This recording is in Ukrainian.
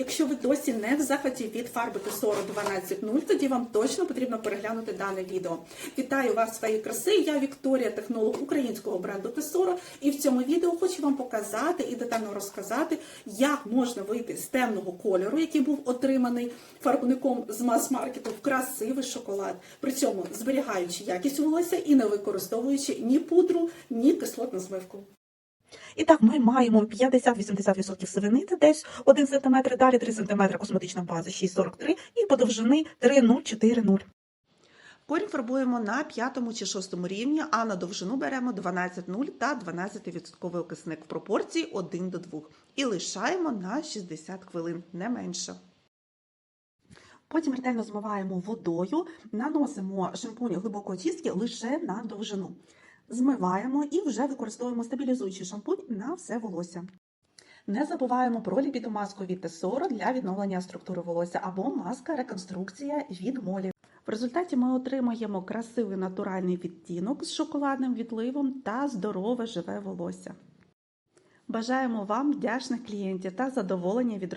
Якщо ви досі не в захваті від фарби Tesoro 12.0, тоді вам точно потрібно переглянути дане відео. Вітаю вас, свої краси! Я Вікторія, технолог українського бренду Tesoro, і в цьому відео хочу вам показати і детально розказати, як можна вийти з темного кольору, який був отриманий фарбником з мас-маркету в красивий шоколад, при цьому зберігаючи якість волосся і не використовуючи ні пудру, ні кислотну змивку. І так, ми маємо 50-80% сивини, десь 1 см, далі 3 см косметична база 6,43 і по довжини 3,040. Корінь фарбуємо на п'ятому чи шостому рівні, а на довжину беремо 12,0 та 12% окисник в пропорції 1 до 2. І лишаємо на 60 хвилин, не менше. Потім ретельно змиваємо водою, наносимо шампунь глибокої чистки лише на довжину. Змиваємо і вже використовуємо стабілізуючий шампунь на все волосся. Не забуваємо про ліпідомаску від Tesoro для відновлення структури волосся або маска реконструкція від молі. В результаті ми отримаємо красивий натуральний відтінок з шоколадним відливом та здорове живе волосся. Бажаємо вам вдячних клієнтів та задоволення від роботи.